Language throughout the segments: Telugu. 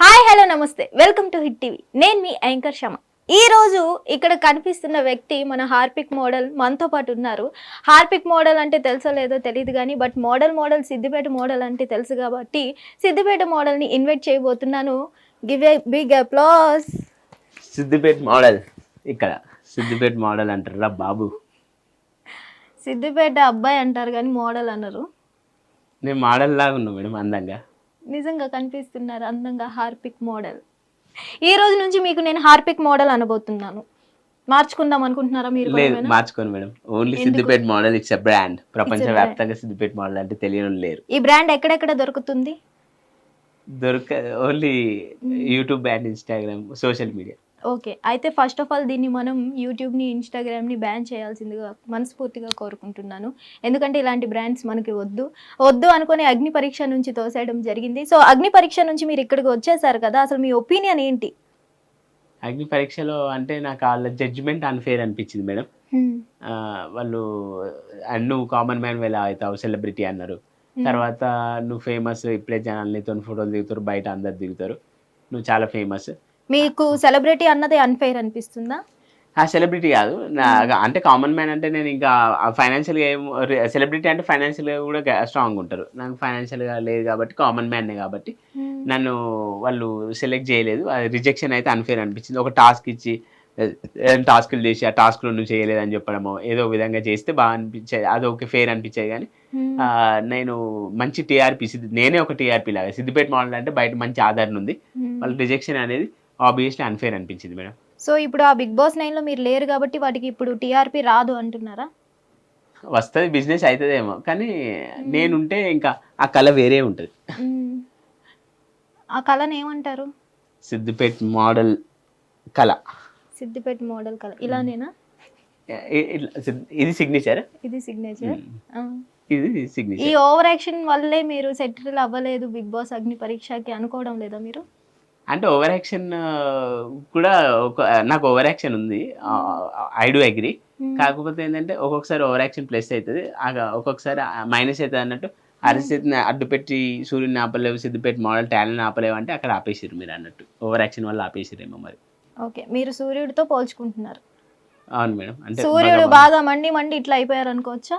హాయ్ హలో నమస్తే. Welcome to Hit TV. నేను మీ యాంకర్ శమ ఈ రోజు ఇక్కడ కనిపిస్తున్న వ్యక్తి మన హార్పిక్ మోడల్ మనతో పాటు ఉన్నారు. హార్పిక్ మోడల్ అంటే తెలుసో లేదో తెలియదు కానీ but model model Siddipet model అంటే తెలుసు కాబట్టి సిద్దిపేట మోడల్ని ఇన్వైట్ చేయబోతున్నాను. Give a big applause Siddipet model. ఇక్కడ సిద్దిపేట మోడల్ అంటారా బాబు. సిద్దిపేట అబ్బాయి అంటారు కానీ మోడల్ అన్నారు నేను మోడల్ లాగా ఉన్నా మేడం అందంగా. నిజంగా కనిపిస్తున్నారు అందంగా హార్పిక్ మోడల్. ఈ రోజు నుంచి మీకు నేను హార్పిక్ మోడల్ అనబోతున్నాను. మార్చుకుందాం అనుకుంటున్నారా మీరు లేదు? మార్చుకోను madam. Only Siddipet model it's a brand ప్రపంచ వ్యాప్తంగా సిద్దిపేట మోడల్ అంటే తెలియని లేరు. ఈ బ్రాండ్ ఎక్కడెక్కడ దొరుకుతుంది? దొరక only YouTube and Instagram social media okay. అయితే ఫస్ట్ ఆఫ్ ఆల్ దీన్ని మనం యూట్యూబ్ని ఇన్స్టాగ్రామ్ని బ్యాన్ చేయాల్సిందిగా మనస్ఫూర్తిగా కోరుకుంటున్నాను. ఎందుకంటే ఇలాంటి బ్రాండ్స్ మనకి వద్దు. వద్దు అనుకుని అగ్ని పరీక్ష నుంచి తోసేయడం జరిగింది. సో అగ్ని పరీక్ష నుంచి మీరు ఇక్కడికి వచ్చేసారు కదా అసలు మీ ఒపీనియన్ ఏంటి? అగ్ని పరీక్షలో అంటే నాకు వాళ్ళ జడ్జిమెంట్ అన్ఫేర్ అనిపించింది మేడం. వాళ్ళు ఆ, నువ్వు కామన్ మ్యాన్ ఎలా అవుతావు సెలబ్రిటీ అన్నారు. తర్వాత నువ్వు ఫేమస్ ఇప్పుడే జనాలు నీతో ఫోటోలు దిగుతారు బయట అందరు దిగుతారు. నువ్వు చాలా ఫేమస్ మీకు సెలబ్రిటీ అన్నది అన్ఫెయిర్ అనిపిస్తుందా? ఆ సెలబ్రిటీ కాదు. నా అంటే కామన్ మ్యాన్ అంటే నేను ఇంకా ఫైనాన్షియల్గా ఏం సెలబ్రిటీ అంటే ఫైనాన్షియల్గా కూడా స్ట్రాంగ్ ఉంటారు. నాకు ఫైనాన్షియల్గా లేదు కాబట్టి కామన్ మ్యాన్నే కాబట్టి నన్ను వాళ్ళు సెలెక్ట్ చేయలేదు. అది రిజెక్షన్ అయితే అన్ఫేర్ అనిపించింది. ఒక టాస్క్ ఇచ్చి టాస్క్లు చేసి ఆ టాస్క్లో నువ్వు చేయలేదని చెప్పడమో ఏదో విధంగా చేస్తే బాగా అనిపించేది. అది ఓకే ఫేర్ అనిపించేది కానీ ఆ, నేను మంచి టీఆర్పీ నేనే ఒక టీఆర్పీ లాగా. సిద్దిపేట మోడల్ అంటే బయట మంచి ఆదరణ ఉంది. వాళ్ళ రిజెక్షన్ అనేది ఆబ్వియస్లీ అన్ఫేర్ అనిపించింది మేడం. సో ఇప్పుడు ఆ బిగ్ బాస్ నైన్లో మీరు లేరు కాబట్టి వాటికి ఇప్పుడు టీఆర్పీ రాదు అంటున్నారా? వస్తుంది బిజినెస్ అవుతుందేమో కానీ నేనుంటే ఇంకా ఆ కళ వేరే ఉంటుంది. ఆ కళను ఏమంటారు? సిద్దిపేట మోడల్ కళ. సిద్దిపేట మోడల్ కళ. ఇలానేనా? ఇది సిగ్నేచర్ ఇది సిగ్నేచర్ ఇది ఈ సిగ్నేచర్ ఓవర్ యాక్షన్ వల్లే మీరు సెటిల్ అవ్వలేదు బిగ్ బాస్ అగ్ని పరీక్షకి అనుకోవడం లేదా మీరు? అంటే ఓవర్ యాక్షన్ కూడా ఒక నాకు ఓవర్ యాక్షన్ ఉంది. I do agree. కాకపోతే ఏంటంటే ఒక్కొక్కసారి ఓవర్ యాక్షన్ ప్లస్ అవుతుంది. ఆగ- ఒక్కొక్కసారి మైనస్ అవుతుంది అన్నట్టు అరిస్థితిని అడ్డు పెట్టి సూర్యుని ఆపలేవు సిద్దిపేట మోడల్ టాలెంట్ ఆపలేవు అంటే అక్కడ ఆపేసారు మీరు అన్నట్టు. ఓవర్ యాక్షన్ వల్ల ఆపేసారేమో మరి. ఓకే. మీరు సూర్యుడితో పోల్చుకుంటున్నారు. అవును మేడం. అంటే సూర్యుడు బగ- మండి మండి ఇట్లా అయిపోయారు అనుకోవచ్చా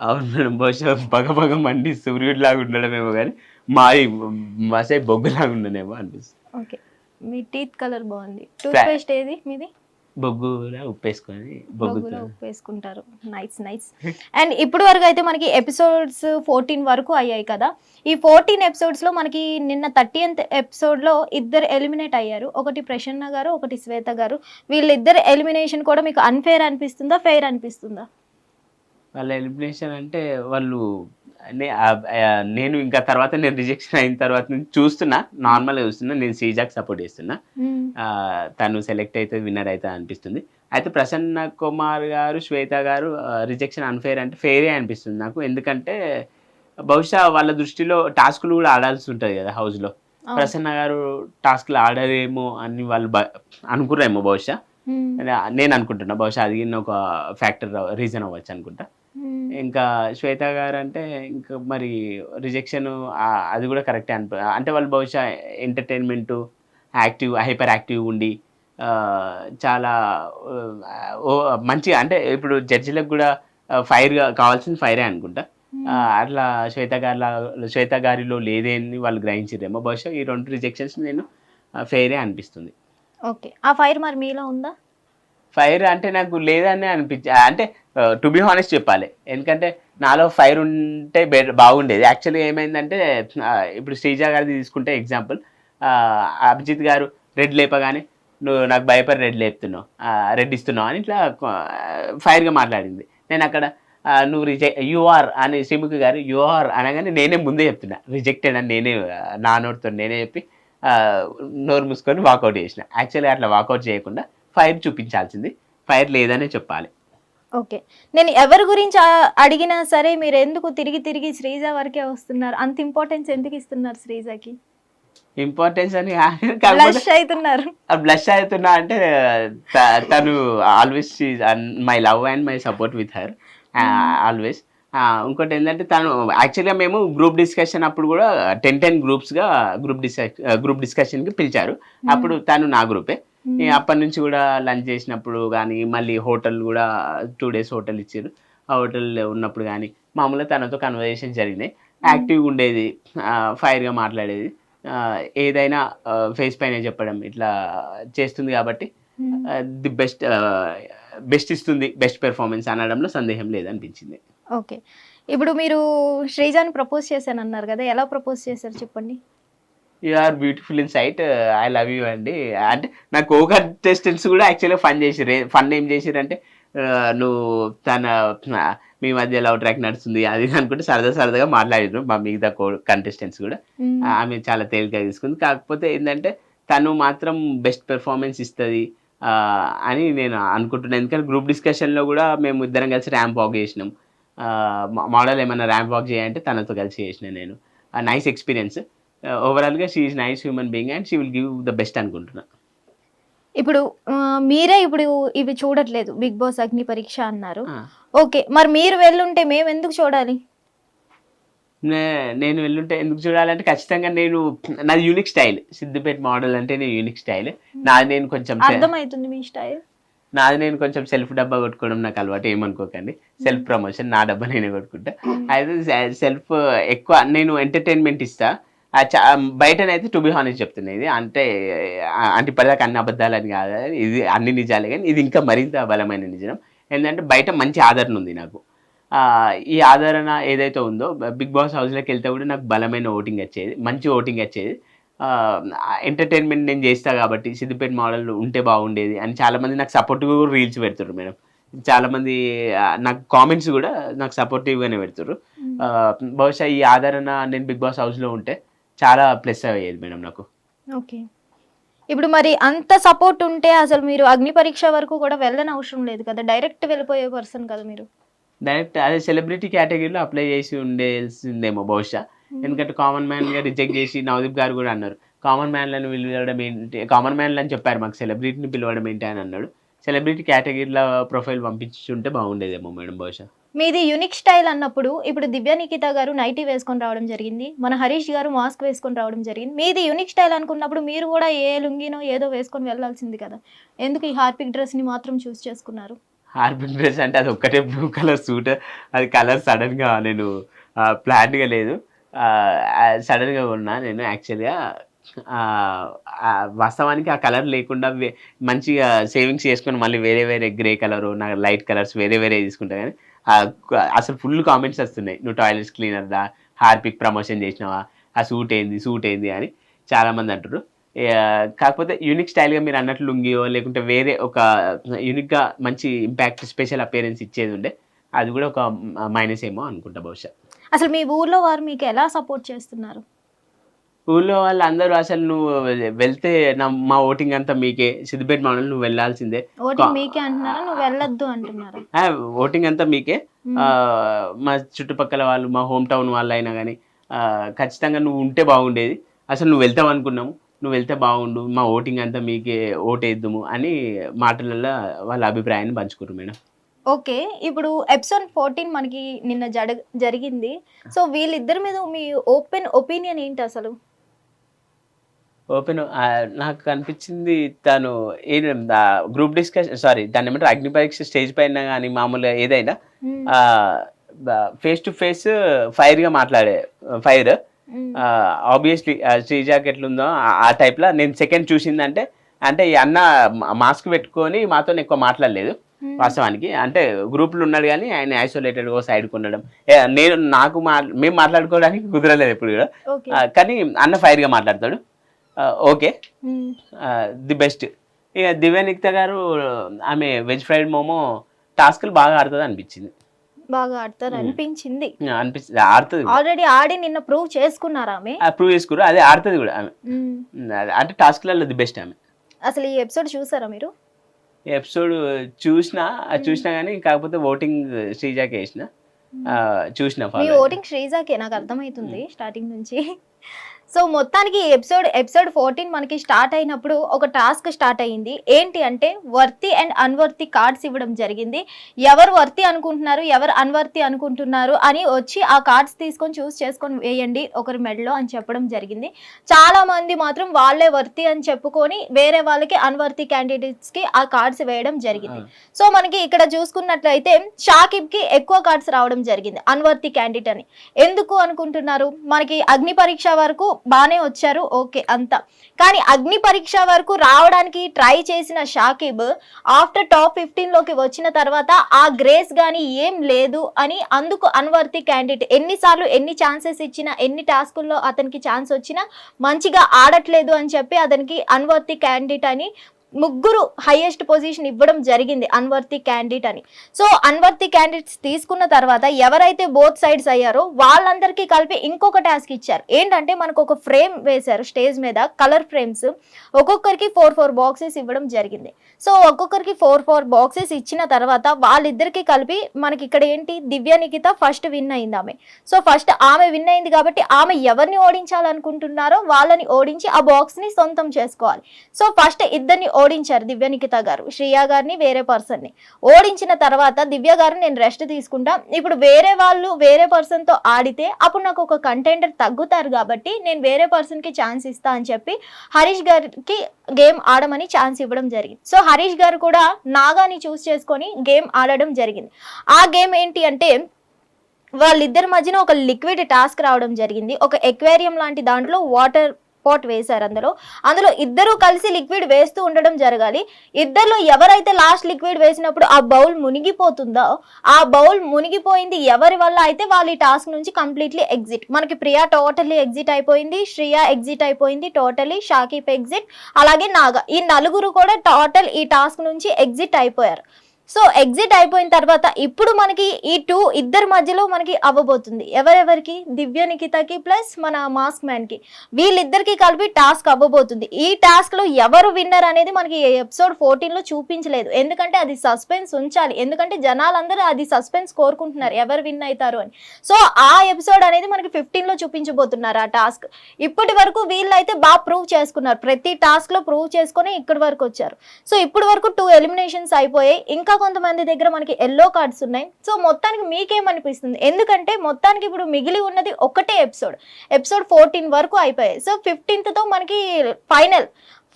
అవును మేడం. బహుశా బగ బగ మండి సూర్యుడు లాగా ఉండడమేమో కానీ మాది మసై బొగ్గులాగా ఉండనేమో అనిపిస్తుంది. ఓకే. మీ టీత్ కలర్ బాగుంది. టూత్ పేస్ట్ ఏది మీది? బొగ్గులా ఉప్పేసుకొని బొగ్గు బొగ్గులో ఉప్పు వేసుకుంటారు నైస్ నైస్ అండ్ ఇప్పుడు వరకు అయితే మనకి ఎపిసోడ్స్ ఫోర్టీన్ వరకు అయ్యాయి కదా. ఈ ఫోర్టీన్ ఎపిసోడ్స్లో మనకి నిన్న థర్టీన్త్ ఎపిసోడ్లో ఇద్దరు ఎలిమినేట్ అయ్యారు. ఒకటి ప్రసన్న గారు ఒకటి శ్వేత గారు. వీళ్ళిద్దరు ఎలిమినేషన్ కూడా మీకు అన్ఫేర్ అనిపిస్తుందా ఫెయిర్ అనిపిస్తుందా? వాళ్ళ ఎలిమినేషన్ అంటే వాళ్ళు నేను ఇంకా తర్వాత నేను రిజెక్షన్ అయిన తర్వాత చూస్తున్నా. నార్మల్గా చూస్తున్నా. నేను శ్రీజాకి సపోర్ట్ చేస్తున్నా. తను సెలెక్ట్ అయితే విన్నర్ అయితే అనిపిస్తుంది. అయితే ప్రసన్న కుమార్ గారు శ్వేత గారు రిజెక్షన్ అన్ఫేర్ అంటే ఫెయిరే అనిపిస్తుంది నాకు. ఎందుకంటే బహుశా వాళ్ళ దృష్టిలో టాస్కులు కూడా ఆడాల్సి ఉంటుంది కదా హౌస్లో. ప్రసన్న గారు టాస్క్లు ఆడరేమో అని వాళ్ళు అనుకుర్రేమో బహుశా. నేను అనుకుంటున్నా. బహుశా అది ఒక ఫ్యాక్టర్ రీజన్ అవ్వచ్చు అనుకుంటా. ఇంకా శ్వేత గారు అంటే ఇంకా మరి రిజెక్షన్ అది కూడా కరెక్టే అనిప అంటే వాళ్ళు బహుశా ఎంటర్టైన్మెంట్ యాక్టివ్ హైపర్ యాక్టివ్ ఉండి చాలా మంచిగా అంటే ఇప్పుడు జడ్జిలకు కూడా ఫైర్ కావాల్సింది ఫైరే అనుకుంటా. అట్లా శ్వేత గారిలా శ్వేత గారిలో లేదేని వాళ్ళు గ్రహించారేమో బహుశా ఈ రెండు రిజెక్షన్స్ నేను ఫెయిరే అనిపిస్తుంది. ఓకే. ఆ ఫైర్ మరి మీలో ఉందా? ఫైర్ అంటే నాకు లేదని అనిపించి అంటే టు బి హానెస్ట్ చెప్పాలి. ఎందుకంటే నాలో ఫైర్ ఉంటే బెటర్ బాగుండేది. యాక్చువల్గా ఏమైందంటే ఇప్పుడు శ్రీజ గారిది తీసుకుంటే ఎగ్జాంపుల్ అభిజిత్ గారు రెడ్ లేపగానే నువ్వు నాకు భయపడి రెడ్ లేపుతున్నావు రెడ్ ఇస్తున్నావు అని ఇట్లా ఫైర్గా మాట్లాడింది. నేను అక్కడ నువ్వు రిజెక్ట్ యూఆర్ అని శ్రీముఖి గారు యూఆర్ అనగానే నేనే ముందే చెప్తున్నా. రిజెక్టెడ్ అని నేనే నా నోటితో నేనే చెప్పి నోరు మూసుకొని వాకౌట్ చేసిన. యాక్చువల్గా అట్లా వాకౌట్ చేయకుండా ఫైర్ చూపించాల్సింది. ఫైర్ లేదనే చెప్పాలి. ఓకే. నేను ఎవరి గురించి అడిగినా సరే మీరు ఎందుకు తిరిగి తిరిగి శ్రీజ వరకే వస్తున్నారు? అంత ఇంపార్టెన్స్ ఎందుకు ఇస్తున్నారు శ్రీజకి? ఇంపార్టెన్స్ అని బ్లష్ అవుతున్నారు. బ్లష్ అవుతున్నా అంటే తను always my love and my support with her always ఇంకోటి ఏంటంటే తను యాక్చువల్గా మేము గ్రూప్ డిస్కషన్ అప్పుడు కూడా టెన్ టెన్ గ్రూప్స్గా గ్రూప్ డిస్కస్ గ్రూప్ డిస్కషన్కి పిలిచారు. అప్పుడు తను నా గ్రూపే అప్పటి నుంచి కూడా లంచ్ చేసినప్పుడు కానీ మళ్ళీ హోటల్ కూడా టూ డేస్ హోటల్ ఇచ్చారు ఆ హోటల్ ఉన్నప్పుడు కానీ మామూలుగా తనతో కన్వర్జేషన్ జరిగినాయి యాక్టివ్గా ఉండేది ఫైర్గా మాట్లాడేది. ఏదైనా ఫేస్ పైన చెప్పడం ఇట్లా చేస్తుంది కాబట్టి. ది బెస్ట్ బెస్ట్ ఇస్తుంది బెస్ట్ పెర్ఫార్మెన్స్ అనడంలో సందేహం లేదనిపించింది. ఓకే. ఇప్పుడు మీరు శ్రీజాని ప్రపోజ్ చేశాను అన్నారు కదా ఎలా ప్రపోజ్ చేశారు చెప్పండి? You are beautiful in sight I love you అండి. అంటే నా కో కంటెస్టెంట్స్ కూడా యాక్చువల్గా ఫన్ చేసిరు ఫన్ ఏం చేసిరంటే నువ్వు తన మీ మధ్య లవ్ ట్రాక్ నడుస్తుంది అది అనుకుంటే సరదా సరదాగా మాట్లాడారు మా మిగతా కో కంటెస్టెంట్స్ కూడా. ఆమె చాలా తేలికగా తీసుకుంది. కాకపోతే ఏంటంటే తను మాత్రం బెస్ట్ పెర్ఫార్మెన్స్ ఇస్తుంది అని నేను అనుకుంటున్నాను. ఎందుకంటే గ్రూప్ డిస్కషన్లో కూడా మేము ఇద్దరం కలిసి ర్యాంప్ వాక్ చేసినాం. మోడల్ ఏమైనా ర్యాంప్ వాక్ చేయాలంటే తనతో కలిసి చేసిన నేను. నైస్ ఎక్స్పీరియన్స్ ఓవరాల్గా she is nice human being and she will give the best అనుకుంటున్నా. ఇప్పుడు మీరే ఇప్పుడు ఇవి చూడట్లేదు బిగ్ బాస్ అగ్ని పరీక్ష అన్నారు. ఓకే మరి మీరు వెళ్ళుంటే మేము ఎందుకు చూడాలి? నేను వెళ్ళుంటే ఎందుకు చూడాలంటే ఖచ్చితంగా నేను నాది యూనిక్ స్టైల్ సిద్దిపేట మోడల్ అంటే నేను యూనిక్ స్టైల్ నాది నేను కొంచెం అర్థమవుతుంది మీ స్టైల్. నాది నేను కొంచెం సెల్ఫ్ డబ్బా కొట్టుకోవడం నాకు అలవాటు ఏమనుకోకండి. సెల్ఫ్ ప్రమోషన్ నా డబ్బా నేనే కొట్టుకుంటా. అయితే సెల్ఫ్ ఎక్కువ నేను ఎంటర్టైన్మెంట్ ఇస్తా. బయటనైతే టు బి హానెస్ట్ చెప్తున్నా ఇది. అంటే అంటే ఇప్పటిదాకా అన్ని అబద్ధాలని కాదు. ఇది అన్ని నిజాలే కానీ ఇది ఇంకా మరింత బలమైన నిజం. ఏంటంటే బయట మంచి ఆదరణ ఉంది నాకు. ఈ ఆదరణ ఏదైతే ఉందో బిగ్ బాస్ హౌస్లోకి వెళ్తే కూడా నాకు బలమైన ఓటింగ్ వచ్చేది. మంచి ఓటింగ్ వచ్చేది. ఎంటర్టైన్మెంట్ నేను చేస్తా కాబట్టి సిద్దిపేట మోడల్ ఉంటే బాగుండేది అని చాలా మంది నాకు సపోర్టివ్ రీల్స్ పెడుతున్నారు మేడం. చాలా మంది ఆ, నాకు కామెంట్స్ కూడా నాకు సపోర్టివ్ గానే పెడుతున్నారు బహుశా ఈ ఆదరణ నేను బిగ్ బాస్ హౌస్లో ఉంటే చాలా ప్లస్ అయ్యేది మేడం నాకు. ఓకే. ఇప్పుడు మరి అంత సపోర్ట్ ఉంటే అసలు మీరు అగ్ని పరీక్ష వరకు కూడా వెళ్ళని అవసరం లేదు కదా? డైరెక్ట్ వెళ్ళిపోయే పర్సన్ కదా మీరు? డైరెక్ట్ అదే సెలబ్రిటీ కేటగిరీలో అప్లై చేసి ఉండేసిందేమో బహుశా. ఎందుకంటే కామన్ మ్యాన్గా రిజెక్ట్ చేసి నవదీప్ గారు కూడా అన్నారు. కామన్ మ్యాన్లను పిలవడం ఏంటి? కామన్ మ్యాన్లు అని చెప్పారు మాకు సెలబ్రిటీని పిలవడం ఏంటి అని అన్నాడు. సెలబ్రిటీ కేటగిరీలో ప్రొఫైల్ పంపించుంటే బాగుండేదేమో మేడం బహుశా. మీది యునిక్ స్టైల్ అన్నప్పుడు ఇప్పుడు దివ్య నిఖిత గారు నైటీ వేసుకొని రావడం జరిగింది. మన హరీష్ గారు మాస్క్ వేసుకొని రావడం జరిగింది. మీది యునిక్ స్టైల్ అనుకున్నప్పుడు మీరు కూడా ఏ లుంగినో ఏదో వేసుకొని వెళ్ళాల్సింది కదా. ఎందుకు ఈ హార్పిక్ డ్రెస్ని మాత్రం చూస్ చేసుకున్నారు? హార్పిక్ డ్రెస్ అంటే అది ఒక్కటే బ్లూ కలర్ సూట్ అది కలర్ సడన్గా నేను ప్లాన్గా లేదు. సడన్గా ఉన్నా నేను యాక్చువల్గా వాస్తవానికి ఆ కలర్ లేకుండా మంచిగా సేవింగ్స్ చేసుకొని మళ్ళీ వేరే వేరే గ్రే కలర్ నా లైట్ కలర్స్ వేరే వేరే తీసుకుంటా. కానీ అసలు ఫుల్ కామెంట్స్ వస్తున్నాయి. నువ్వు టాయిలెట్స్ క్లీనర్ దా హార్పిక్ ప్రమోషన్ చేసినావా? ఆ సూట్ ఏంది సూట్ ఏంది? అని చాలామంది అంటారు కాకపోతే యూనిక్ స్టైల్గా మీరు అన్నట్లు లుంగియో లేకుంటే వేరే ఒక యూనిక్గా మంచి ఇంపాక్ట్ స్పెషల్ అపియరెన్స్ ఇచ్చేది ఉండే అది కూడా ఒక మైనస్ ఏమో అనుకుంటా బహుశా అసలు మీ ఊర్లో వారు మీకు ఎలా సపోర్ట్ చేస్తున్నారు? ఊళ్ళో వాళ్ళందరూ అసలు నువ్వు వెళ్తే నా మా ఓటింగ్ అంతా మీకే. సిద్దిపేట మండలం నువ్వు వెళ్ళాల్సిందే. ఓటింగ్ మీకే అంటున్నారా? నువ్వు వెళ్ళొద్దు అంటున్నారా? ఓటింగ్ అంతా మీకే. మా చుట్టుపక్కల వాళ్ళు మా హోమ్ టౌన్ వాళ్ళు అయినా కానీ ఖచ్చితంగా నువ్వు ఉంటే బాగుండేది. అసలు నువ్వు వెళ్తావు అనుకున్నాము. నువ్వు వెళ్తే బాగుండు. మా ఓటింగ్ అంతా మీకే ఓటేద్దుము అని మాటలలో వాళ్ళ అభిప్రాయాన్ని పంచుకోరు మేడం. ఓకే ఇప్పుడు ఎపిసోడ్ ఫోర్టీన్ మనకి నిన్న జరిగింది. సో వీళ్ళిద్దరి మీద మీ ఓపెన్ ఒపీనియన్ ఏంటి అసలు? ఓపెన్ నాకు అనిపించింది తను గ్రూప్ డిస్కషన్ సారీ దాన్ని ఏమంటారు అగ్ని పరీక్ష స్టేజ్ పైన కానీ మామూలుగా ఏదైనా. ఫేస్ టు ఫేస్ ఫైర్గా మాట్లాడే ఫైర్. ఆబ్వియస్లీ శ్రీజాకి ఎట్లుందో ఆ- ఆ టైప్లో నేను సెకండ్ చూసిందంటే అంటే ఈ అన్న మాస్క్ పెట్టుకొని మాతో ఎక్కువ మాట్లాడలేదు. వాస్తవానికి అంటే గ్రూప్లో ఉన్నాడు కానీ ఆయన ఐసోలేటెడ్గా సైడ్కి ఉండడం నేను నాకు మా మేము మాట్లాడుకోవడానికి కుదరలేదు ఎప్పుడు కూడా కానీ అన్న ఫైర్గా మాట్లాడతాడు ఓకే. The best. ఇక దివ్య నిక్త గారు ఆమె వెజ్ ఫ్రైడ్ మోమో టాస్క్లు బాగా ఆడుతుంది అనిపించింది. బాగా ఆడతారు అనిపించింది. అనిపించింది. ఆడుతుంది ఆల్రెడీ ఆడి నిన్న ప్రూవ్ చేసుకున్నారా ఆమె. ప్రూవ్ చేసుకురు అదే ఆడుతుంది కూడా ఆమె. అంటే టాస్క్లలో ది బెస్ట్ ఆమె. అసలు ఈ ఎపిసోడ్ చూసారా మీరు? ఎపిసోడ్ చూసినా చూసినా కానీ కాకపోతే ఓటింగ్ శ్రీజాకి వేసిన చూసిన. ఓటింగ్ శ్రీజాకే నాకు అర్థమవుతుంది స్టార్టింగ్ నుంచి. సో మొత్తానికి ఈ ఎపిసోడ్ ఎపిసోడ్ ఫోర్టీన్ మనకి స్టార్ట్ అయినప్పుడు ఒక టాస్క్ స్టార్ట్ అయ్యింది. ఏంటి అంటే వర్తి అండ్ అన్వర్తి కార్డ్స్ ఇవ్వడం జరిగింది. ఎవరు వర్తి అనుకుంటున్నారు ఎవరు అన్వర్తి అనుకుంటున్నారు అని వచ్చి ఆ కార్డ్స్ తీసుకొని చూస్ చేసుకొని వేయండి ఒకరి మెడలో అని చెప్పడం జరిగింది. చాలా మంది మాత్రం వాళ్ళే వర్తి అని చెప్పుకొని వేరే వాళ్ళకి అన్వర్తి క్యాండిడేట్స్కి ఆ కార్డ్స్ వేయడం జరిగింది. సో మనకి ఇక్కడ చూసుకున్నట్లయితే షాకిబ్కి ఎక్కువ కార్డ్స్ రావడం జరిగింది అన్వర్తి క్యాండిడేట్ అని. ఎందుకు అనుకుంటున్నారు? మనకి అగ్ని పరీక్ష వరకు బాగానే వచ్చారు. ఓకే అంతా. కానీ అగ్ని పరీక్ష వరకు రావడానికి ట్రై చేసిన షాకిబ్ ఆఫ్టర్ టాప్ ఫిఫ్టీన్లోకి వచ్చిన తర్వాత ఆ గ్రేస్ కానీ ఏం లేదు అని అందుకు అన్వర్తి క్యాండిడేట్. ఎన్నిసార్లు ఎన్ని ఛాన్సెస్ ఇచ్చినా ఎన్ని టాస్కుల్లో అతనికి ఛాన్స్ వచ్చినా మంచిగా ఆడట్లేదు అని చెప్పి అతనికి అన్వర్తి క్యాండిడేట్ అని ముగ్గురు హైయెస్ట్ పొజిషన్ ఇవ్వడం జరిగింది అన్వర్తి క్యాండిడేట్ అని. సో అన్వర్తి క్యాండిడేట్స్ తీసుకున్న తర్వాత ఎవరైతే బోత్ సైడ్స్ అయ్యారో వాళ్ళందరికీ కలిపి ఇంకొక టాస్క్ ఇచ్చారు. ఏంటంటే మనకు ఒక ఫ్రేమ్ వేశారు స్టేజ్ మీద కలర్ ఫ్రేమ్స్ ఒక్కొక్కరికి ఫోర్ ఫోర్ బాక్సెస్ ఇవ్వడం జరిగింది. సో ఒక్కొక్కరికి ఫోర్ ఫోర్ బాక్సెస్ ఇచ్చిన తర్వాత వాళ్ళిద్దరికి కలిపి మనకి ఇక్కడ ఏంటి? దివ్య నిఖిత ఫస్ట్ విన్ అయింది ఆమె. సో ఫస్ట్ ఆమె విన్ అయింది కాబట్టి ఆమె ఎవరిని ఓడించాలనుకుంటున్నారో వాళ్ళని ఓడించి ఆ బాక్స్ని సొంతం చేసుకోవాలి. సో ఫస్ట్ ఇద్దరిని ఓడించారు దివ్య నిఖిత గారు శ్రియా గారిని వేరే పర్సన్ని. ఓడించిన తర్వాత దివ్య గారు నేను రెస్ట్ తీసుకుంటా. ఇప్పుడు వేరే వాళ్ళు వేరే పర్సన్తో ఆడితే అప్పుడు నాకు ఒక కంటెండర్ తగ్గుతారు కాబట్టి నేను వేరే పర్సన్కి ఛాన్స్ ఇస్తా అని చెప్పి హరీష్ గారికి గేమ్ ఆడమని ఛాన్స్ ఇవ్వడం జరిగింది. సో హరీష్ గారు కూడా నాగాని చూస్ చేసుకొని గేమ్ ఆడడం జరిగింది. ఆ గేమ్ ఏంటి అంటే వాళ్ళిద్దరి మధ్యన ఒక లిక్విడ్ టాస్క్ రావడం జరిగింది. ఒక ఎక్వేరియం లాంటి దాంట్లో వాటర్ పాట్ వేశారు అందులో. అందులో ఇద్దరు కలిసి లిక్విడ్ వేస్తూ ఉండడం జరగాలి. ఇద్దరిలో ఎవరైతే లాస్ట్ లిక్విడ్ వేసినప్పుడు ఆ బౌల్ మునిగిపోతుందో ఆ బౌల్ మునిగిపోయింది ఎవరి వల్ల అయితే వాళ్ళు ఈ టాస్క్ నుంచి కంప్లీట్లీ ఎగ్జిట్. మనకి ప్రియా టోటలీ ఎగ్జిట్ అయిపోయింది శ్రియా ఎగ్జిట్ అయిపోయింది టోటలీ షాకీప్ ఎగ్జిట్ అలాగే నాగా. ఈ నలుగురు కూడా టోటల్ ఈ టాస్క్ నుంచి ఎగ్జిట్ అయిపోయారు. సో ఎగ్జిట్ అయిపోయిన తర్వాత ఇప్పుడు మనకి ఈ టూ ఇద్దరి మధ్యలో మనకి అవ్వబోతుంది. ఎవరెవరికి? దివ్య నిఖితకి ప్లస్ మన మాస్క్ మ్యాన్కి. వీళ్ళిద్దరికి కలిపి టాస్క్ అవ్వబోతుంది. ఈ టాస్క్లో ఎవరు విన్నర్ అనేది మనకి ఎపిసోడ్ ఫోర్టీన్లో చూపించలేదు. ఎందుకంటే అది సస్పెన్స్ ఉంచాలి. ఎందుకంటే జనాలందరూ అది సస్పెన్స్ కోరుకుంటున్నారు. ఎవరు విన్ అవుతారు అని. సో ఆ ఎపిసోడ్ అనేది మనకి ఫిఫ్టీన్లో చూపించబోతున్నారు ఆ టాస్క్. ఇప్పటి వరకు వీళ్ళైతే బాగా ప్రూవ్ చేసుకున్నారు. ప్రతి టాస్క్లో ప్రూవ్ చేసుకొని ఇక్కడి వరకు వచ్చారు. సో ఇప్పటి వరకు టూ ఎలిమినేషన్స్ అయిపోయాయి. ఇంకా కొంతమంది దగ్గర మనకి ఎల్లో కార్డ్స్ ఉన్నాయి. సో మొత్తానికి మీకేమనిపిస్తుంది? ఎందుకంటే మొత్తానికి ఇప్పుడు మిగిలి ఉన్నది ఒకటే ఎపిసోడ్ ఎపిసోడ్ ఫోర్టీన్ వరకు అయిపోయాయి. సో ఫిఫ్టీన్త్తో మనకి ఫైనల్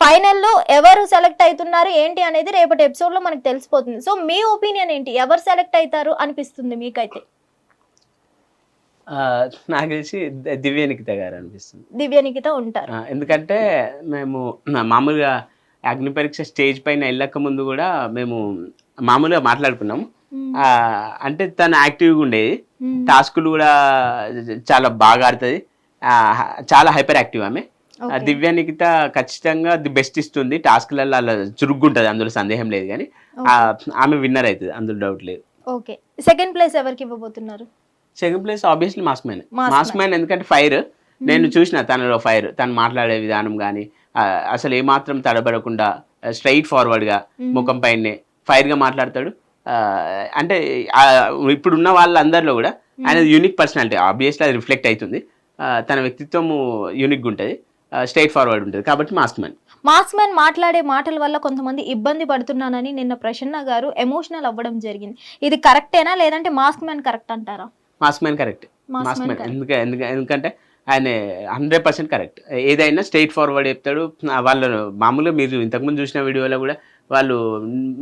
ఫైనల్లో ఎవరు సెలెక్ట్ అవుతున్నారు ఏంటి అనేది రేపటి ఎపిసోడ్లో మనకి తెలిసిపోతుంది. సో మీ ఒపీనియన్ ఏంటి? ఎవరు సెలెక్ట్ అవుతారు అనిపిస్తుంది మీకైతే? నాకు తెలిసి ద- దివ్య నిఖిత గారు అనిపిస్తుంది. దివ్య నిఖిత ఉంటారు. ఎందుకంటే మేము మామూలుగా అగ్ని పరీక్ష స్టేజ్ పైన వెళ్ళక ముందు కూడా మేము మామూలుగా మాట్లాడుకున్నాము ఆ, అంటే తను యాక్టివ్గా ఉండేది. టాస్కులు కూడా చాలా బాగా ఆడుతుంది. ఆ, చాలా హైపర్ యాక్టివ్ ఆమె. ఆ, Okay. దివ్య నిఖిత ఖచ్చితంగా ది బెస్ట్ ఇస్తుంది. టాస్క్లలో అలా చురుగ్గుంటుంది అందులో సందేహం లేదు కానీ. ఆమె విన్నర్ అవుతుంది అందులో డౌట్ లేదు. ఓకే. సెకండ్ ప్లేస్ ఎవరికి ఇవ్వబోతున్నారు? Second place obviously mask man. Mask man. ఎందుకంటే ఫైర్. నేను చూసిన తనలో ఫైర్. తను మాట్లాడే విధానం కానీ అసలు ఏమాత్రం తడబడకుండా స్ట్రైట్ ఫార్వర్డ్గా ముఖం పైనే ఫైర్గా మాట్లాడతాడు. అంటే ఇప్పుడున్న వాళ్ళందరిలో కూడా ఆయన యూనిక్ పర్సనాలిటీ ఆబ్వియస్లీ అది రిఫ్లెక్ట్ అవుతుంది. తన వ్యక్తిత్వం యూనిక్గా ఉంటుంది. స్ట్రైట్ ఫార్వర్డ్ ఉంటుంది. కాబట్టి మాస్క్ మ్యాన్ మాస్క్ మ్యాన్ మాట్లాడే మాటల వల్ల కొంతమంది ఇబ్బంది పడుతున్నానని నిన్న ప్రసన్న గారు ఎమోషనల్ అవ్వడం జరిగింది. ఇది కరెక్టేనా లేదంటే మాస్క్ మ్యాన్ కరెక్ట్ అంటారా? Mask man correct mask man. ఎందుకంటే ఎందుకంటే ఆయన హండ్రెడ్ పర్సెంట్ కరెక్ట్ ఏదైనా స్ట్రైట్ ఫార్వర్డ్ చెప్తాడు వాళ్ళు మామూలుగా మీరు ఇంతకుముందు చూసిన వీడియోలో కూడా వాళ్ళు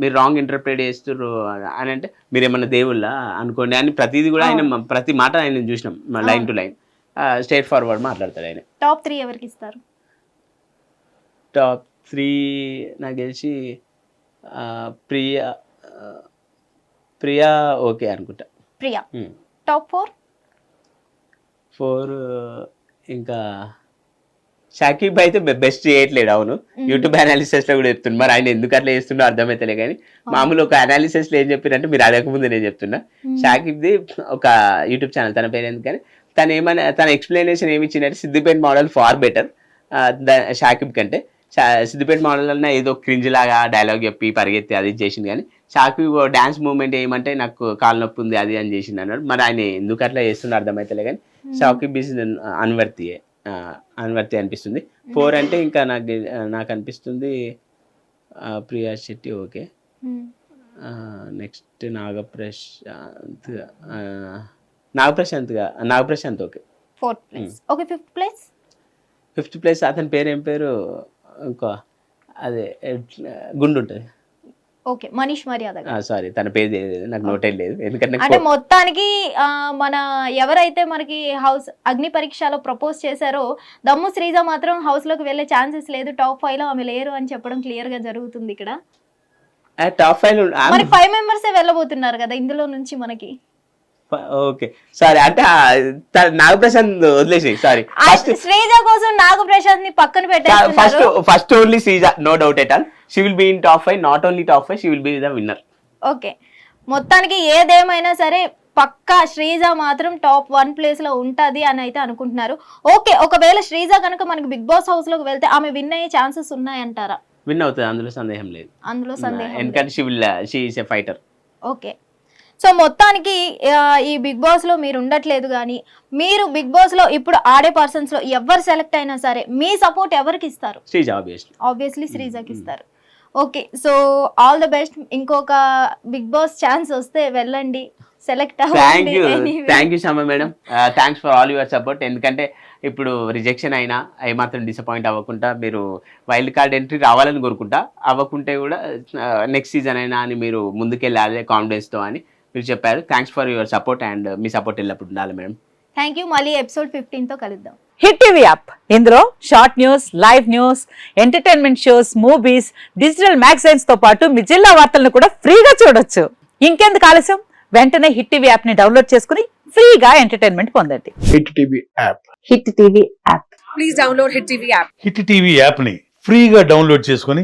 మీరు రాంగ్ ఇంటర్ప్రిట్ చేస్తారు అని అంటే మీరు ఏమన్నా దేవుళ్ళ? అనుకోండి. అని ప్రతిదీ కూడా ఆయన ప్రతి మాట ఆయన చూసినాం. Line to line straightforward మాట్లాడతాడు ఆయన. టాప్ త్రీ ఎవరికి ఇస్తారు? టాప్ త్రీ నాకు తెలిసి ప్రియా ప్రియా ఓకే అనుకుంటా. ప్రియా. టాప్ ఫోర్ ఫోర్ ఇంకా షాకిబ్ అయితే బెస్ట్ చేయట్లేడు అవును. యూట్యూబ్ అనాలిసిస్లో కూడా చెప్తున్నా. మరి ఆయన ఎందుకు అట్లా చేస్తుండో అర్థమైతలే కానీ మామూలు ఒక అనాలిసిస్లో ఏం చెప్పారంటే మీరు అడగకముందు నేను చెప్తున్నా. షాకిబ్ది ఒక యూట్యూబ్ ఛానల్ తన పేరు ఎందుకని తను ఏమైనా తన ఎక్స్ప్లెనేషన్ ఏమి ఇచ్చిందంటే Siddipet model far better Shakib కంటే. సిద్దిపేట మోడల్ అన్న ఏదో క్రింజ్ లాగా డైలాగ్ చెప్పి పరిగెత్తి అది చేసింది కానీ షాకిబ్ డాన్స్ మూవ్మెంట్ ఏమంటే నాకు కాలు నొప్పి ఉంది అది అని చేసింది అన్నాడు. మరి ఆయన ఎందుకు అట్లా చేస్తుండో అర్థమైతలే కానీ షాకిబ్ ఇస్ అన్వర్తి అనువర్తి అనిపిస్తుంది. ఫోర్ అంటే ఇంకా నాకు నాకు అనిపిస్తుంది ప్రియా శెట్టి ఓకే. నెక్స్ట్ నాగప్రశాంత్ ఆ, నాగప్రశాంత్గా Nagaprashanth okay. Fourth place. Okay fifth place? Fifth place అతని పేరు ఏం పేరు? ఇంకో అదే గుండు ఉంటుంది. ఓకే మనీష్ మర్యాద. సారీ తన పేరు నాకు నోట్ లేదు. ఎందుకంటే అంటే మొత్తానికి మన ఎవరైతే మనకి హౌస్ అగ్ని పరీక్షలో ప్రపోజ్ చేశారో దమ్ము శ్రీజ మాత్రం హౌస్లోకి వెళ్ళే ఛాన్సెస్ లేదు. టాప్ ఫైవ్లో ఆమె లేరు అని చెప్పడం క్లియర్గా జరుగుతుంది ఇక్కడ. టాప్ ఫైవ్ మరి ఫైవ్ మెంబర్స్ వెళ్ళబోతున్నారు కదా ఇందులో నుంచి మనకి? ఓకే. సారీ అంటే నాగప్రశాంత్ వదిలేసి సారీ. ఫస్ట్ శ్రీజ కోసం నాగ ప్రశాంత్ని పక్కన ఫస్ట్ పెట్టేస్తున్నారు. First only Seeja no doubt at all she will be in top five not only top five she will be the winner okay. మొత్తానికి ఏదేమైనా సరే పక్కా శ్రీజ మాత్రం టాప్ వన్ ప్లేస్లో ఉంటది అని అయితే అనుకుంటున్నారు. ఓకే ఒకవేళ శ్రీజ కనుక మనకి బిగ్ బాస్ హౌస్లోకి వెళ్తే ఆమె విన్ అయ్యే ఛాన్సెస్ ఉన్నాయంటారా? విన్ అవుతుంది అందులో సందేహం లేదు. అందులో సందేహం. ఎందుకంటే she will she is a fighter okay. So మొత్తానికి ఈ బిగ్ బాస్లో మీరు ఉండట్లేదు కానీ మీరు బిగ్ బాస్లో ఇప్పుడు ఆడే పర్సన్స్లో ఎవరు సెలెక్ట్ అయినా సరే మీ సపోర్ట్ ఎవరికి ఇస్తారు? శ్రీజ ఆబ్వియస్లీ ఆబ్వియస్లీ శ్రీజకి ఇస్తారు. Okay so all the best. ఇంకొక బిగ్ బాస్ ఛాన్స్ వస్తే వెళ్ళండి. సెలెక్ట్ థ్యాంక్ యూ అవ్వండి thank you Shama madam thanks for all your support ఎందుకంటే ఇప్పుడు రిజెక్షన్ అయినా ఏమాత్రం డిసప్పాయింట్ అవ్వకుండా మీరు వైల్డ్ కార్డ్ ఎంట్రీ రావాలని కోరుకుంటా. అవ్వకుంటే కూడా నెక్స్ట్ సీజన్ అయినా అని మీరు ముందుకెళ్ళాలి కాన్ఫిడెన్స్తో అని. మీరు చెప్పారు. Thanks for your support and me support ఎల్లప్పుడు ఉండాలి మేడం థ్యాంక్ యూ మళ్ళీ ఎపిసోడ్ ఫిఫ్టీన్తో కలుద్దాం. హిట్ టీవీ యాప్ ఇందులో short news live news entertainment shows movies digital మ్యాగజైన్స్తో పాటు మీ జిల్లా వార్తలను కూడా ఫ్రీగా చూడొచ్చు. ఇంకెందుకు ఆలస్యం? వెంటనే హిట్ టీవీ యాప్ని డౌన్లోడ్ చేసుకుని ఫ్రీగా ఎంటర్టైన్మెంట్ పొందండి. Hit TV app Hit TV app please download Hit TV app. Hit TV యాప్ని ఫ్రీగా డౌన్లోడ్ చేసుకొని